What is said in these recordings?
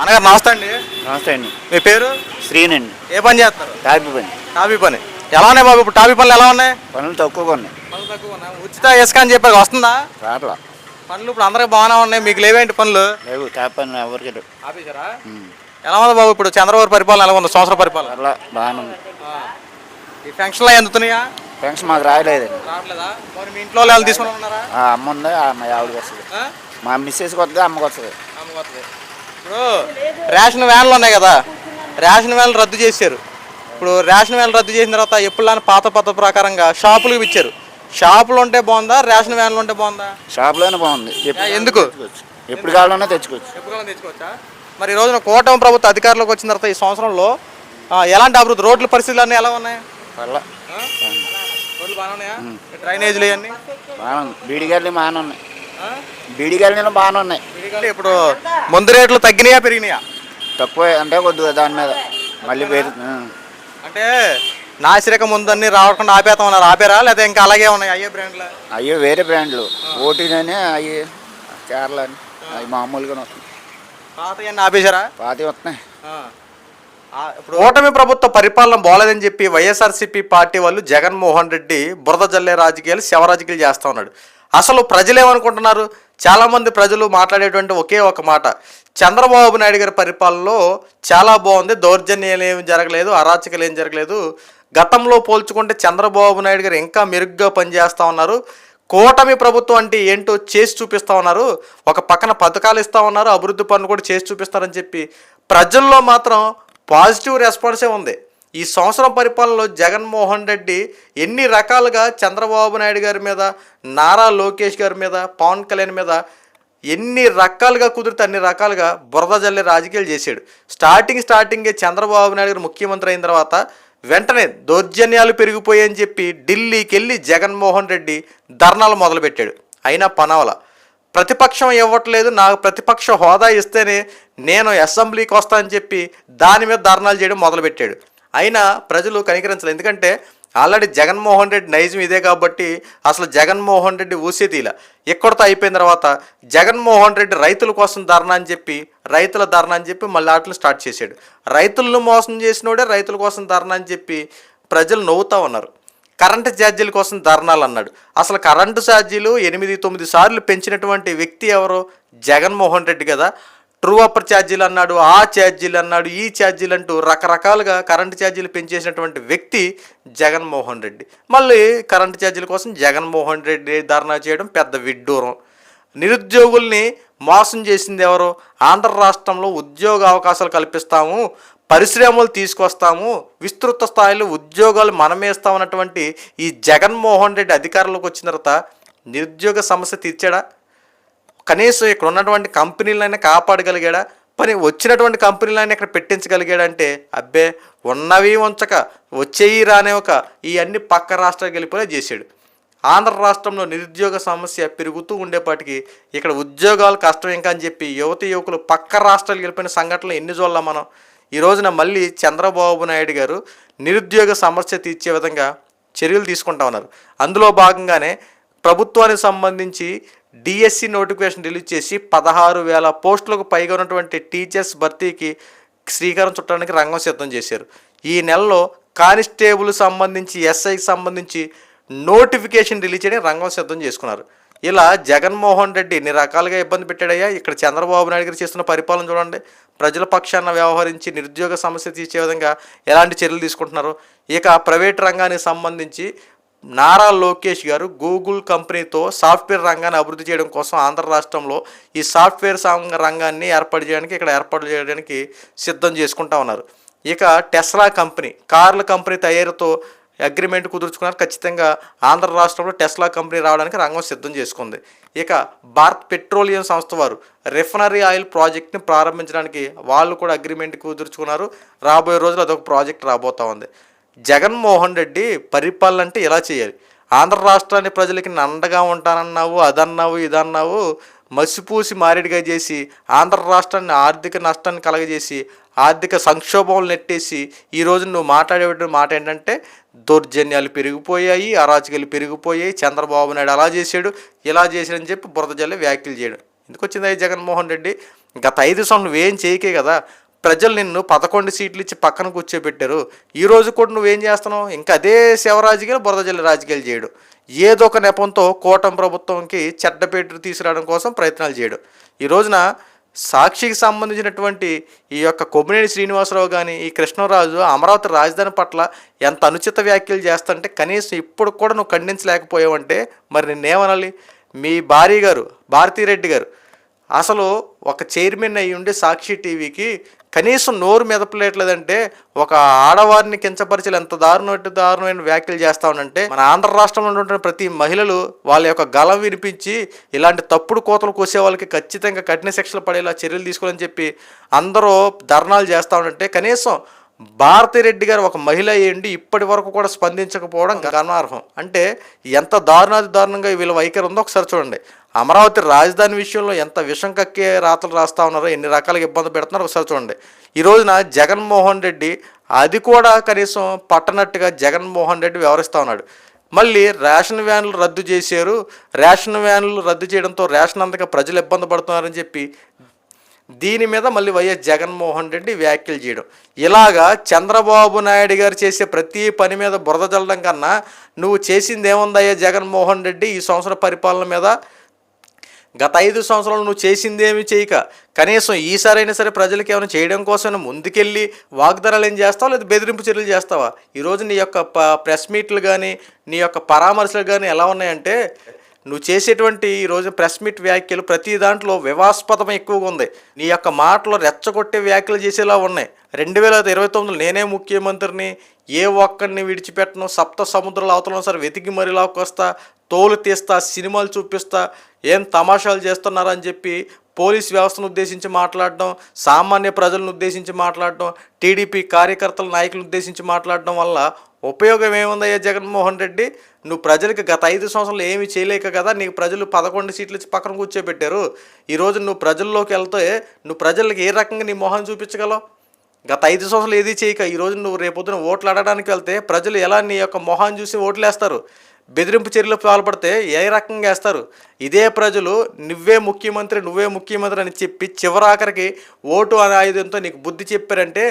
అనగారు నమస్తే అండి. నమస్తే అండి. మీ పేరు? శ్రీనండి ఏ పని చేస్తారు? టాపీ పని. టాపీ పని. ఎలా ఉన్నాయి బాబు ఇప్పుడు టాపీ పనులు ఎలా ఉన్నాయి? పనులు తక్కువగా ఉన్నాయి. పనులు తక్కువ ఉన్నాయి. ఉచిత ఇసుక అని చెప్పారు వస్తుందా? రాట్లా. పనులు ఇప్పుడు అందరికి బాగానే ఉన్నాయి. మీకు లేవేంటి పనులు? లేవు టాపీ పని ఎవరికి ఎలా ఉంది బాబు ఇప్పుడు చంద్రబాబు పరిపాలన? ఎలా ఉంది? సంవత్సర పరిపాలన? అట్లా బాగానే ఉంది. ఈ ఫంక్షన్లో ఎందుతున్నాయా పెన్షన్ మాకు రావట్లేదా? మరి మీ ఇంట్లో వాళ్ళు తీసుకుని ఉన్నారా? అమ్మ ఉంది మా ఆవిడకి వస్తుంది? మా మిస్సెస్కి వస్తుంది. అమ్మకి వస్తుంది. ఇప్పుడు రేషన్ వ్యాన్లు ఉన్నాయి కదా. రేషన్ వ్యాన్లు రద్దు చేశారు. ఇప్పుడు రేషన్ వ్యాన్లు రద్దు చేసిన తర్వాత ఎప్పుడు పాత పద్ధతి ప్రకారంగా షాపులకు ఇచ్చారు. షాపులు ఉంటే బాగుందా? రేషన్ వ్యాన్లు ఉంటే బాగుందా? షాప్లోనే బాగుంది. ఎందుకు? ఎప్పుడు కావాలన్నా తెచ్చుకోవచ్చు. ఎప్పుడు తెచ్చుకోవచ్చా? మరి ఈ రోజున కూటమి ప్రభుత్వ అధికారంలోకి వచ్చిన తర్వాత ఈ సంవత్సరంలో ఎలాంటి అభివృద్ధి? రోడ్ల పరిస్థితులు అన్నీ ఎలా ఉన్నాయి? రోడ్లు బాగానే ఉన్నాయా? డ్రైనేజీలు ఇవన్నీ? బాగానే ఉన్నాయి. ఆ? బీడిగాళ్ళు బాగానే ఉన్నాయి. అంటే ఇప్పుడు ముందు రేట్లు తగ్గినాయా పెరిగినాయా? తక్కువ అంటే కొద్దిగా దాని మీద మళ్ళీ పేరు అంటే నాసిరక ముందు అన్ని రావకుండా ఆపేతామన్నారు ఆపేరా? లేదా ఇంకా అలాగే ఉన్నాయి అయ్యే బ్రాండ్లు? అయ్యో వేరే బ్రాండ్లు. ఓటీనని అవి కేరళ అని. అవి మామూలుగా వస్తున్నాయి. పాత ఆపేశారా? పాతి వస్తున్నాయి. ఇప్పుడు ఓటమి ప్రభుత్వ పరిపాలన బాలేదని చెప్పి వైఎస్ఆర్సీపీ పార్టీ వాళ్ళు జగన్మోహన్ రెడ్డి బురద జల్లే రాజకీయాలు శవ రాజకీయాలు చేస్తూ ఉన్నాడు. అసలు ప్రజలేమనుకుంటున్నారు? చాలామంది ప్రజలు మాట్లాడేటువంటి ఒకే ఒక మాట. చంద్రబాబు నాయుడు గారి పరిపాలనలో చాలా బాగుంది. దౌర్జన్యాలు ఏమి జరగలేదు అరాచకలు ఏం జరగలేదు. గతంలో పోల్చుకుంటే చంద్రబాబు నాయుడు గారు ఇంకా మెరుగ్గా పనిచేస్తూ ఉన్నారు. కూటమి ప్రభుత్వం అంటే ఏంటో చేసి చూపిస్తా ఉన్నారు. ఒక పక్కన పథకాలు ఇస్తా ఉన్నారు. అభివృద్ధి పనులు కూడా చేసి చూపిస్తారని చెప్పి ప్రజల్లో మాత్రం పాజిటివ్ రెస్పాన్సే ఉంది. ఈ సంవత్సరం పరిపాలనలో జగన్మోహన్ రెడ్డి ఎన్ని రకాలుగా చంద్రబాబు నాయుడు గారి మీద నారా లోకేష్ గారి మీద పవన్ కళ్యాణ్ మీద ఎన్ని రకాలుగా కుదిరితే అన్ని రకాలుగా బురద జల్లే రాజకీయాలు చేశాడు. స్టార్టింగ్ స్టార్టింగే చంద్రబాబు నాయుడు గారు ముఖ్యమంత్రి అయిన తర్వాత వెంటనే దౌర్జన్యాలు పెరిగిపోయాయని చెప్పి ఢిల్లీకి వెళ్ళి జగన్మోహన్ రెడ్డి ధర్నాలు మొదలుపెట్టాడు. అయినా పనవల. ప్రతిపక్షం ఇవ్వట్లేదు నాకు ప్రతిపక్ష హోదా ఇస్తేనే నేను అసెంబ్లీకి వస్తానని చెప్పి దాని మీద ధర్నాలు చేయడం మొదలుపెట్టాడు. అయినా ప్రజలు కనికరించలేదు. ఎందుకంటే ఆల్రెడీ జగన్మోహన్ రెడ్డి నైజం ఇదే కాబట్టి అసలు జగన్మోహన్ రెడ్డి ఊసేదీల ఎక్కడితో అయిపోయిన తర్వాత జగన్మోహన్ రెడ్డి రైతుల కోసం ధర్నా అని చెప్పి రైతుల ధర్నా అని చెప్పి మళ్ళీ ఆటలు స్టార్ట్ చేశాడు. రైతులను మోసం చేసినోడే రైతుల కోసం ధర్నా అని చెప్పి ప్రజలు నవ్వుతూ ఉన్నారు. కరెంటు ఛార్జీల కోసం ధర్నాలు అన్నాడు. అసలు కరెంటు ఛార్జీలు ఎనిమిది తొమ్మిది సార్లు పెంచినటువంటి వ్యక్తి ఎవరు? జగన్మోహన్ రెడ్డి కదా. ట్రూ అప్పర్ ఛార్జీలు అన్నాడు ఆ ఛార్జీలు అన్నాడు ఈ ఛార్జీలు అంటూ రకరకాలుగా కరెంటు ఛార్జీలు పెంచేసినటువంటి వ్యక్తి జగన్మోహన్ రెడ్డి. మళ్ళీ కరెంటు ఛార్జీల కోసం జగన్మోహన్ రెడ్డి ధర్నా చేయడం పెద్ద విడ్డూరం. నిరుద్యోగుల్ని మోసం చేసింది ఎవరు? ఆంధ్ర రాష్ట్రంలో ఉద్యోగ అవకాశాలు కల్పిస్తాము పరిశ్రమలు తీసుకొస్తాము విస్తృత స్థాయిలో ఉద్యోగాలు మనమేస్తామన్నటువంటి ఈ జగన్మోహన్ రెడ్డి అధికారంలోకి వచ్చిన తర్వాత నిరుద్యోగ సమస్య తీర్చాడా? కనీసం ఇక్కడ ఉన్నటువంటి కంపెనీలైనా కాపాడగలిగాడా? పని వచ్చినటువంటి కంపెనీలైనా ఇక్కడ పెట్టించగలిగాడంటే అబ్బే ఉన్నవి ఉంచక వచ్చేయి ఒక ఈ అన్ని పక్క రాష్ట్రాలకు వెళ్ళిపోయి చేశాడు. ఆంధ్ర రాష్ట్రంలో నిరుద్యోగ సమస్య పెరుగుతూ ఉండేపాటికి ఇక్కడ ఉద్యోగాలు కష్టం ఇంకా అని చెప్పి యువతి యువకులు పక్క రాష్ట్రాలకు వెళ్ళిపోయిన సంఘటనలు ఎన్ని చూడాలి మనం? ఈ రోజున మళ్ళీ చంద్రబాబు నాయుడు గారు నిరుద్యోగ సమస్య తీర్చే విధంగా చర్యలు తీసుకుంటా ఉన్నారు. అందులో భాగంగానే ప్రభుత్వానికి సంబంధించి డిఎస్సి నోటిఫికేషన్ రిలీజ్ చేసి పదహారు వేల పోస్టులకు పైగా ఉన్నటువంటి టీచర్స్ భర్తీకి శ్రీకారం చుట్టడానికి రంగం సిద్ధం చేశారు. ఈ నెలలో కానిస్టేబుల్ సంబంధించి ఎస్ఐకి సంబంధించి నోటిఫికేషన్ రిలీజ్ చేయడానికి రంగం సిద్ధం చేసుకున్నారు. ఇలా జగన్మోహన్ రెడ్డి ఎన్ని రకాలుగా ఇబ్బంది పెట్టాడయ్యా? ఇక్కడ చంద్రబాబు నాయుడు గారు చేస్తున్న పరిపాలన చూడండి. ప్రజల పక్షాన వ్యవహరించి నిరుద్యోగ సమస్య తీర్చే విధంగా ఎలాంటి చర్యలు తీసుకుంటున్నారు? ఇక ప్రైవేట్ రంగానికి సంబంధించి నారా లోకేష్ గారు గూగుల్ కంపెనీతో సాఫ్ట్వేర్ రంగాన్ని అభివృద్ధి చేయడం కోసం ఆంధ్ర రాష్ట్రంలో ఈ సాఫ్ట్వేర్ సంఘ రంగాన్ని ఏర్పాటు చేయడానికి ఇక్కడ ఏర్పాటు చేయడానికి సిద్ధం చేసుకుంటా ఉన్నారు. ఇక టెస్లా కంపెనీ కార్ల కంపెనీ తయారీతో అగ్రిమెంట్ కుదుర్చుకున్నారు. ఖచ్చితంగా ఆంధ్ర రాష్ట్రంలో టెస్లా కంపెనీ రావడానికి రంగం సిద్ధం చేసుకుంది. ఇక భారత్ పెట్రోలియం సంస్థ వారు రిఫైనరీ ఆయిల్ ప్రాజెక్ట్ని ప్రారంభించడానికి వాళ్ళు కూడా అగ్రిమెంట్ కుదుర్చుకున్నారు. రాబోయే రోజులు అదొక ప్రాజెక్ట్ రాబోతా ఉంది. జగన్మోహన్ రెడ్డి పరిపాలన అంటే ఇలా చేయాలి. ఆంధ్ర రాష్ట్రాన్ని ప్రజలకి నండగా ఉంటానన్నావు అదన్నావు ఇదన్నావు మసిపూసి మారేడుగా చేసి ఆంధ్ర రాష్ట్రాన్ని ఆర్థిక నష్టాన్ని కలగజేసి ఆర్థిక సంక్షోభం నెట్టేసి ఈ రోజు నువ్వు మాట్లాడే మాట ఏంటంటే దౌర్జన్యాలు పెరిగిపోయాయి అరాచకాలు పెరిగిపోయాయి చంద్రబాబు నాయుడు అలా చేశాడు ఇలా చేశాడని చెప్పి బురద జల్లి వ్యాఖ్యలు చేయడం. ఎందుకు వచ్చింది జగన్మోహన్ రెడ్డి? గత ఐదు సంవత్సరం నువ్వేం చేయకే కదా ప్రజలు నిన్ను పదకొండు సీట్లు ఇచ్చి పక్కన కూర్చోబెట్టారు. ఈరోజు కూడా నువ్వేం చేస్తున్నావు? ఇంకా అదే శివ రాజకీయాలు రాజకీయాలు చేయడం. ఏదో ఒక నెపంతో కూటమి ప్రభుత్వంకి చెడ్డపేటలు తీసుకురావడం కోసం ప్రయత్నాలు చేయడం. ఈ రోజున సాక్షికి సంబంధించినటువంటి ఈ యొక్క కొమ్మినేని శ్రీనివాసరావు కానీ ఈ కృష్ణరాజు అమరావతి రాజధాని పట్ల ఎంత అనుచిత వ్యాఖ్యలు చేస్తుంటే కనీసం ఇప్పుడు కూడా నువ్వు ఖండించలేకపోయావంటే మరి నిన్నేమనాలి? మీ భార్య గారు భారతీరెడ్డి గారు అసలు ఒక చైర్మన్ అయ్యి ఉండి సాక్షి టీవీకి కనీసం నోరు మెదపలేట్లేదంటే ఒక ఆడవారిని కించపరిచలు ఎంత దారుణ దారుణమైన వ్యాఖ్యలు చేస్తా ఉందంటే మన ఆంధ్ర రాష్ట్రంలో ఉన్నటువంటి ప్రతి మహిళలు వాళ్ళ యొక్క గలం వినిపించి ఇలాంటి తప్పుడు కోతలు కోసే వాళ్ళకి ఖచ్చితంగా కఠిన శిక్షలు పడేలా చర్యలు తీసుకోవాలని చెప్పి అందరూ ధర్నాలు చేస్తా ఉండంటే కనీసం భారతిరెడ్డి గారు ఒక మహిళ అయ్యండి ఇప్పటి వరకు కూడా స్పందించకపోవడం గమనార్హం అంటే ఎంత దారుణాది దారుణంగా వీళ్ళ వైఖరి ఉందో ఒకసారి చూడండి. అమరావతి రాజధాని విషయంలో ఎంత విషం కక్కే రాతలు రాస్తా ఉన్నారో ఎన్ని రకాలుగా ఇబ్బంది పెడుతున్నారో ఒకసారి చూడండి. ఈ రోజున జగన్మోహన్ రెడ్డి అది కూడా కనీసం పట్టనట్టుగా జగన్మోహన్ రెడ్డి వ్యవహరిస్తూ ఉన్నాడు. మళ్ళీ రేషన్ వ్యాన్లు రద్దు చేశారు. రేషన్ వ్యాన్లు రద్దు చేయడంతో రేషన్ అంతగా ప్రజలు ఇబ్బంది పడుతున్నారని చెప్పి దీని మీద మళ్ళీ వైఎస్ జగన్మోహన్ రెడ్డి వ్యాఖ్యలు చేయడం. ఇలాగా చంద్రబాబు నాయుడు గారు చేసే ప్రతి పని మీద బురద చల్లడం కన్నా నువ్వు చేసింది ఏముందయ్యా జగన్మోహన్ రెడ్డి ఈ సంవత్సర పరిపాలన మీద? గత ఐదు సంవత్సరాలు నువ్వు చేసిందేమి చేయక. కనీసం ఈసారైనా సరే ప్రజలకు ఏమైనా చేయడం కోసం ముందుకెళ్ళి వాగ్దానాలు ఏం చేస్తావా? లేదా బెదిరింపు చర్యలు చేస్తావా? ఈరోజు నీ యొక్క ప- ప్రెస్ మీట్లు కానీ నీ యొక్క పరామర్శలు కానీ ఎలా ఉన్నాయంటే నువ్వు చేసేటువంటి ఈరోజు ప్రెస్ మీట్ వ్యాఖ్యలు ప్రతి దాంట్లో వివాస్పదం ఎక్కువగా ఉంది. నీ యొక్క మాటలు రెచ్చగొట్టే వ్యాఖ్యలు చేసేలా ఉన్నాయి. రెండు వేల ఇరవై తొమ్మిదిలో నేనే ముఖ్యమంత్రిని ఏ ఒక్కడిని విడిచిపెట్టను సప్త సముద్రాల అవతల సరే వెతికి మరీ లాక్కొస్తా తోలు తీస్తా సినిమాలు చూపిస్తా ఏం తమాషాలు చేస్తున్నారని చెప్పి పోలీస్ వ్యవస్థను ఉద్దేశించి మాట్లాడడం సామాన్య ప్రజలను ఉద్దేశించి మాట్లాడడం టీడీపీ కార్యకర్తల నాయకులను ఉద్దేశించి మాట్లాడడం వల్ల ఉపయోగం ఏముందయ్యా జగన్మోహన్ రెడ్డి? నువ్వు ప్రజలకు గత ఐదు సంవత్సరాలు ఏమి చేయలేక కదా నీకు ప్రజలు పదకొండు సీట్లు ఇచ్చి పక్కన కూర్చోబెట్టారు. ఈరోజు నువ్వు ప్రజల్లోకి వెళ్తే నువ్వు ప్రజలకు ఏ రకంగా నీ మొహం చూపించగలవు? గత ఐదు సంవత్సరాలు ఏది చేయక ఈరోజు నువ్వు రేపొద్దున ఓట్లు అడగడానికి వెళ్తే ప్రజలు ఎలా నీ యొక్క మొహాన్ని చూసి ఓట్లు వేస్తారు బెదిరింపు చర్యలు పాల్పడితే ఏ రకంగా వేస్తారు? ఇదే ప్రజలు నువ్వే ముఖ్యమంత్రి నువ్వే ముఖ్యమంత్రి అని చెప్పి చివరాఖరికి ఓటు అనే ఆయుధంతో నీకు బుద్ధి చెప్పారంటే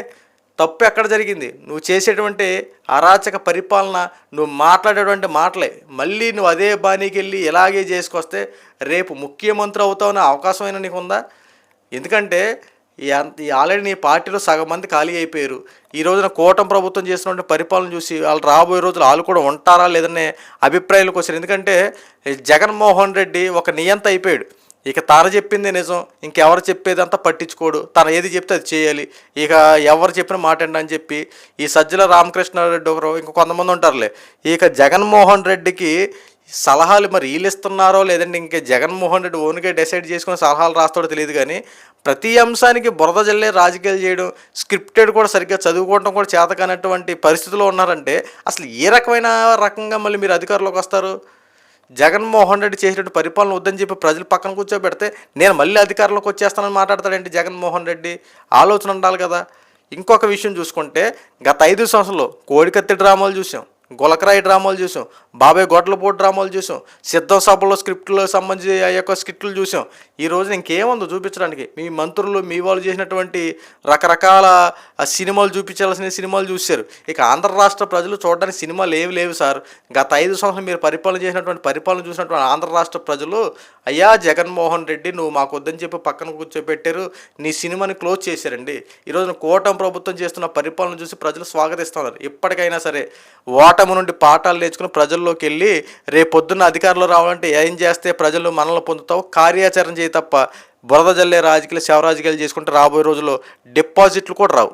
తప్పు ఎక్కడ జరిగింది? నువ్వు చేసేటువంటి అరాచక పరిపాలన నువ్వు మాట్లాడేటువంటి మాటలే. మళ్ళీ నువ్వు అదే బాణీకి వెళ్ళి ఇలాగే చేసుకొస్తే రేపు ముఖ్యమంత్రి అవుతావనే అవకాశమైనా నీకు ఉందా ఎందుకంటే ఈ ఆల్రెడీ నీ పార్టీలో సగం మంది ఖాళీ అయిపోయారు. ఈ రోజున కూటమి ప్రభుత్వం చేసినటువంటి పరిపాలన చూసి వాళ్ళు రాబోయే రోజులు వాళ్ళు కూడా ఉంటారా లేదనే అభిప్రాయాలకు వచ్చారు. ఎందుకంటే జగన్మోహన్ రెడ్డి ఒక నియంత అయిపోయాడు. ఇక తన చెప్పింది నిజం ఇంకెవరు చెప్పేదంతా పట్టించుకోడు. తను ఏది చెప్తే అది చేయాలి. ఇక ఎవరు చెప్పిన మాట అని చెప్పి ఈ సజ్జల రామకృష్ణారెడ్డి ఒకరు ఇంక కొంతమంది ఉంటారులే. ఇక జగన్మోహన్ రెడ్డికి సలహాలు మరి వీళ్ళు ఇస్తున్నారో లేదంటే ఇంకే జగన్మోహన్ రెడ్డి ఓన్గా డిసైడ్ చేసుకుని సలహాలు రాస్తాడో తెలియదు కానీ ప్రతి అంశానికి బురద జల్లే రాజకీయాలు చేయడం స్క్రిప్టెడ్ కూడా సరిగ్గా చదువుకోవడం కూడా చేతకానటువంటి పరిస్థితుల్లో పరిస్థితిలో ఉన్నారంటే అసలు ఏ రకమైన రకంగా మళ్ళీ మీరు అధికారంలోకి వస్తారు? జగన్మోహన్ రెడ్డి చేసినట్టు పరిపాలన వద్దని చెప్పి ప్రజలు పక్కన కూర్చోబెడితే నేను మళ్ళీ అధికారంలోకి వచ్చేస్తానని మాట్లాడతాడండి జగన్మోహన్ రెడ్డి. ఆలోచన ఉండాలి కదా. ఇంకొక విషయం చూసుకుంటే గత ఐదు సంవత్సరాలు కోడికత్తి డ్రామాలు చూసాం గులకరాయి డ్రామాలు చూసాం. బాబాయ్ గొడ్లపోటు డ్రామాలు చూసాం. సిద్ధం సభలో స్క్రిప్టులకు సంబంధించి ఆ యొక్క స్క్రిప్టులు చూసాం. ఈ రోజున ఇంకేముందో చూపించడానికి? మీ మంత్రులు మీ వాళ్ళు చేసినటువంటి రకరకాల సినిమాలు చూపించాల్సిన సినిమాలు చూశారు. ఇక ఆంధ్ర రాష్ట్ర ప్రజలు చూడడానికి సినిమాలు ఏవి లేవు సార్. గత ఐదు సంవత్సరాలు మీరు పరిపాలన చేసినటువంటి పరిపాలన చూసినటువంటి ఆంధ్ర రాష్ట్ర ప్రజలు అయ్యా జగన్మోహన్ రెడ్డి నువ్వు మాకు వద్దని చెప్పి పక్కన కూర్చోబెట్టారు. నీ సినిమాని క్లోజ్ చేశారండి. ఈరోజు కూటమి ప్రభుత్వం చేస్తున్న పరిపాలన చూసి ప్రజలు స్వాగతిస్తున్నారు. ఇప్పటికైనా సరే ఓటమి నుండి పాఠాలు నేర్చుకుని ప్రజల్లోకి వెళ్ళి రేపొద్దున్న అధికారంలో రావాలంటే ఏం చేస్తే ప్రజలు మనల్ని పొందుతావు? కార్యాచరణ చేయి తప్ప బురద జల్లే రాజకీయాలు శవరాజకీయాలు చేసుకుంటే రాబోయే రోజుల్లో డిపాజిట్లు కూడా రావు.